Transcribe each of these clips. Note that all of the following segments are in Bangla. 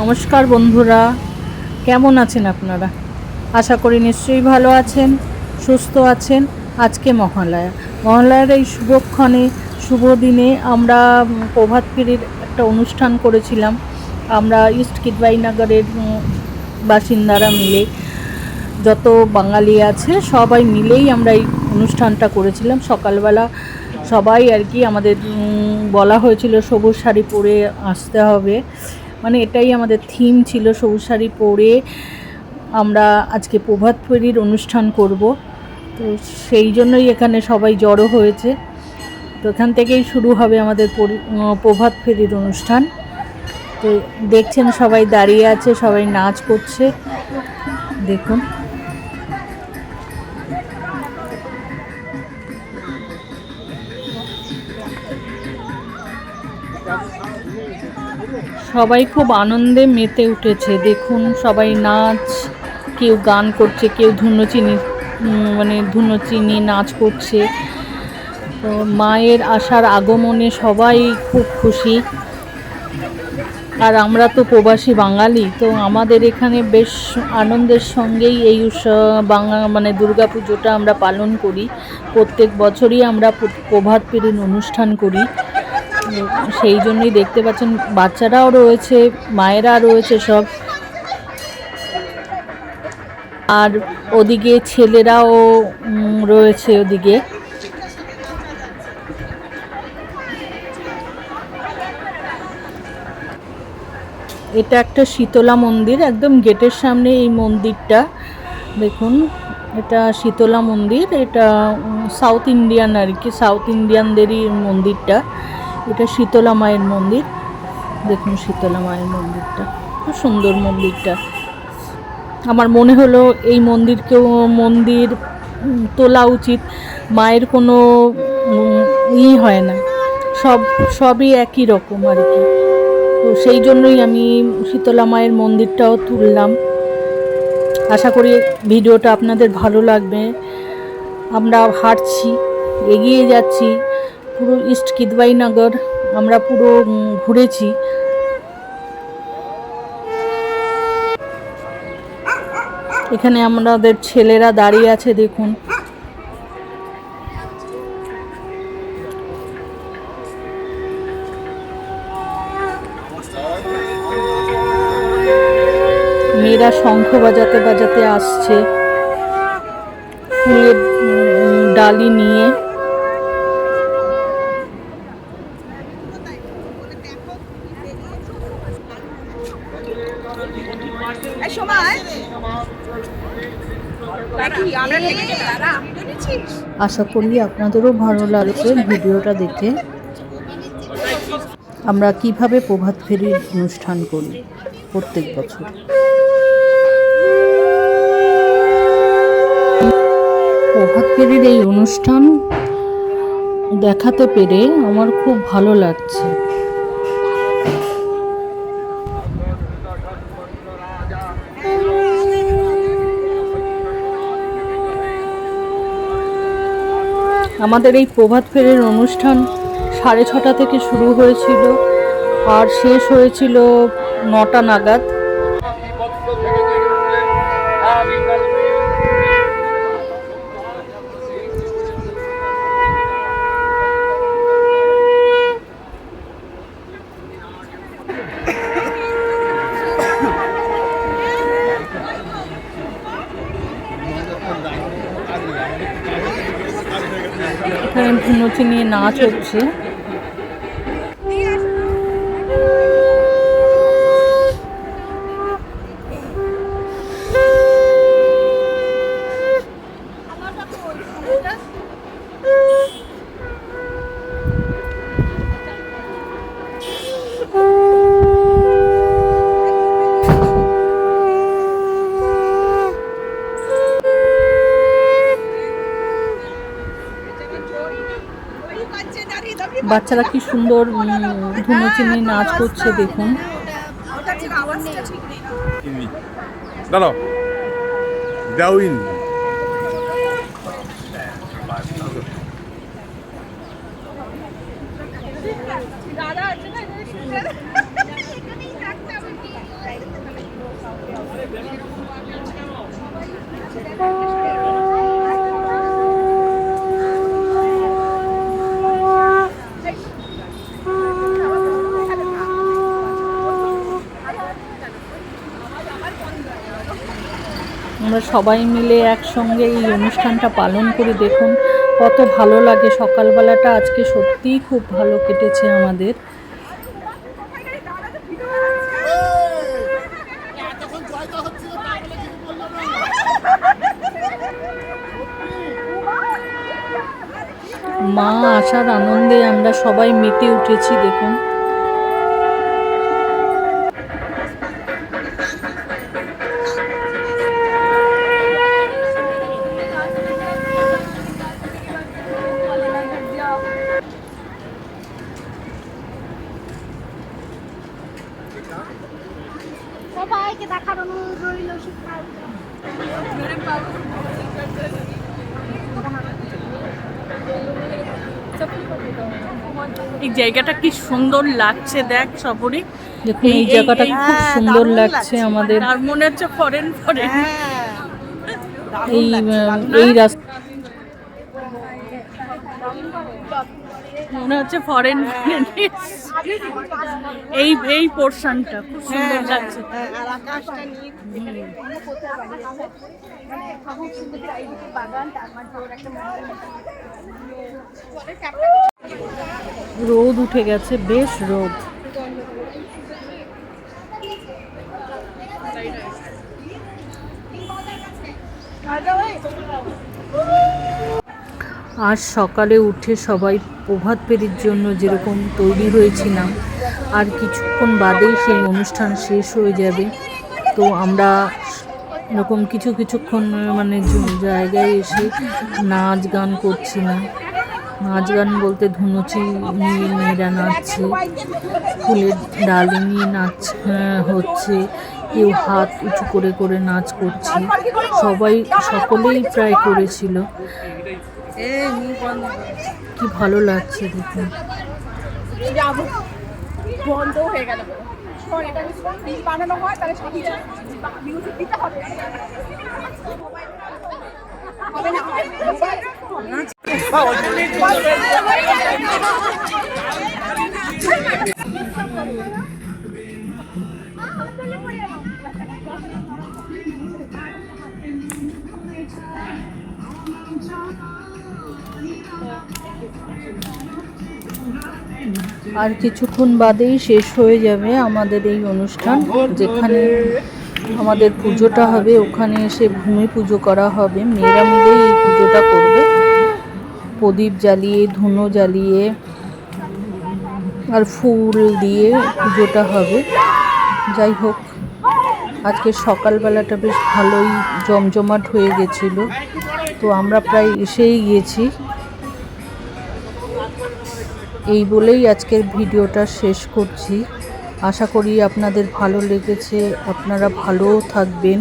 নমস্কার বন্ধুরা, কেমন আছেন আপনারা? আশা করি নিশ্চয়ই ভালো আছেন, সুস্থ আছেন। আজকে মহালয়া। মহালয়ার এই শুভক্ষণে, শুভ দিনে আমরা প্রভাত ফেরির একটা অনুষ্ঠান করেছিলাম। আমরা ইস্ট কিদবাইনগরের বাসিন্দারা মিলে, যত বাঙালি আছে, সবাই মিলেই আমরা এই অনুষ্ঠানটা করেছিলাম। সকালবেলা সবাই আর কি আমাদের বলা হয়েছিল, সবুজ শাড়ি পরে আসতে হবে। মানে এটাই আমাদের থিম ছিল সবুজ শাড়ি পরে আমরা আজকে প্রভাত ফেরির অনুষ্ঠান করব। তো সেই জন্যই এখানে সবাই জড়ো হয়েছে। তো এখান থেকেই শুরু হবে আমাদের প্রভাত ফেরির অনুষ্ঠান। তো দেখছেন সবাই দাঁড়িয়ে আছে, সবাই নাচ করছে। দেখুন। সবাই খুব আনন্দে মেতে উঠেছে। দেখুন সবাই নাচ, কেউ গান করছে, কেউ ধুনোচিনি মানে ধুনোচিনি নাচ করছে। তো মায়ের আসার আগমনে সবাই খুব খুশি। আর আমরা তো প্রবাসী বাঙালি, তো আমাদের এখানে বেশ আনন্দের সঙ্গেই এই উৎসব বাংলা মানে দুর্গা পুজোটা আমরা পালন করি। প্রত্যেক বছরই আমরা প্র- প্রভাত পেরিন অনুষ্ঠান করি। সেই জন্যই দেখতে পাচ্ছেন বাচ্চারাও রয়েছে, মায়েরা রয়েছে সব। আর ওদিকে ছেলেরাও রয়েছে ওদিকে। এটা একটা শীতলা মন্দির, একদম গেটের সামনে এই মন্দিরটা। দেখুন, এটা শীতলা মন্দির, এটা সাউথ ইন্ডিয়ান আর কি, সাউথ ইন্ডিয়ানদেরই মন্দিরটা। এটা শীতলা মায়ের মন্দির। দেখুন শীতলা মায়ের মন্দিরটা। খুব সুন্দর মন্দিরটা। আমার মনে হলো এই মন্দিরকেও মন্দির তোলা উচিত। মায়ের কোনো ই হয় না। সব, সবই একই রকম আর কি। তো সেই জন্যই আমি শীতলা মায়ের মন্দিরটাও তুললাম। আশা করি ভিডিওটা আপনাদের ভালো লাগবে। আমরা হাঁটছি, এগিয়ে যাচ্ছি। পুরো ইস্ট কিদবাইনগর আমরা পুরো ঘুরেছি। এখানে আমাদের ছেলেরা দাঁড়িয়ে আছে, দেখুন। মেয়েরা শঙ্খ বাজাতে বাজাতে আসছে। ফুলের ডালি নিয়ে এই সময় নাকি আমরা লেগেছি দাদা আমি দেখেছিস আশা করি আপনাদেরও ভালো লাগছে ভিডিওটা দেখে। আমরা কীভাবে প্রভাত ফেরির অনুষ্ঠান করি প্রত্যেক বছর। প্রভাত ফেরির এই অনুষ্ঠান দেখাতে পেরে আমার খুব ভালো লাগছে। আমাদের এই প্রভাত ফেরির অনুষ্ঠান সাড়ে ছটা থেকে শুরু হয়েছিল আর শেষ হয়েছিল নটা নাগাদ। এখানে নিয়ে নাচ হচ্ছে। বাচ্চারা কি সুন্দর ধুনুচি নিয়ে নাচ করছে দেখুন। দাঁড়াও। Thank oh. you. আমরা সবাই মিলে একসঙ্গে এই অনুষ্ঠানটা পালন করি। দেখুন, কত ভালো লাগে। সকালবেলাটা আজকে সত্যিই খুব ভালো কেটেছে আমাদের। মা আসার আনন্দে আমরা সবাই মেতে উঠেছি, দেখুন। এই জায়গাটা কি সুন্দর লাগছে দেখ সবরই দেখুন এই জায়গাটা খুব সুন্দর লাগছে। আমাদের। আর মনে হচ্ছে ফরেন ফরেন এই এই রাস্তা মনে হচ্ছে ফরেন এই এই পোর্শনটা খুব সুন্দর লাগছে। হ্যাঁ, আর আকাশটা নিয়ে রোদ উঠে গেছে, বেশ রোদ। আর সকালে উঠে সবাই প্রভাত ফেরির জন্য যেরকম তৈরি হয়েছিলাম, আর কিছুক্ষণ বাদেই সেই অনুষ্ঠান শেষ হয়ে যাবে। তো আমরা এরকম কিছু কিছুক্ষণ মানে জায়গায় এসে নাচ গান করছিলাম। নাচ গান বলতে ধুনুচি নিয়ে মেয়েরা নাচছে, ফুলের ডালি নিয়ে নাচ হচ্ছে। কেউ হাত উঁচু করে করে নাচ করছে। সবাই সকলেই প্রায় করেছিল। কি ভালো লাগছে দেখুন। বন্ধ হয়ে গেল হয় না আর কিছুক্ষণ বাদেই শেষ হয়ে যাবে আমাদের এই অনুষ্ঠান, যেখানে আমাদের পুজোটা হবে। ওখানে এসে ভূমি পুজো করা হবে। মেয়েরা মিলে এই পুজোটা করবে। প্রদীপ জ্বালিয়ে, ধুনো জ্বালিয়ে আর ফুল দিয়ে পুজোটা হবে। যাই হোক, আজকে সকালবেলাটা বেশ ভালোই জমজমাট হয়ে গেছিল। তো আমরা প্রায় এসেই গিয়েছি। এই বলেই আজকের ভিডিওটা শেষ করছি। আশা করি আপনাদের ভালো লেগেছে, আপনারা ভালো থাকবেন,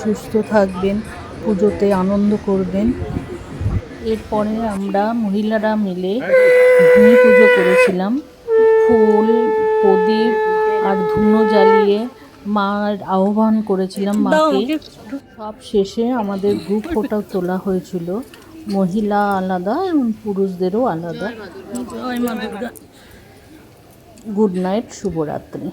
সুস্থ থাকবেন, পুজোতে আনন্দ করবেন। এরপরে আমরা মহিলারা মিলে ভূমি পুজো করেছিলাম। ফুল প্রদীপ আর ধুনো জ্বালিয়ে মার আহ্বান করেছিলাম মাকে। সব শেষে আমাদের গ্রুপ ফটো তোলা হয়েছিল। মহিলা আলাদা এবং পুরুষদেরও আলাদা। গুড নাইট শুভরাত্রি।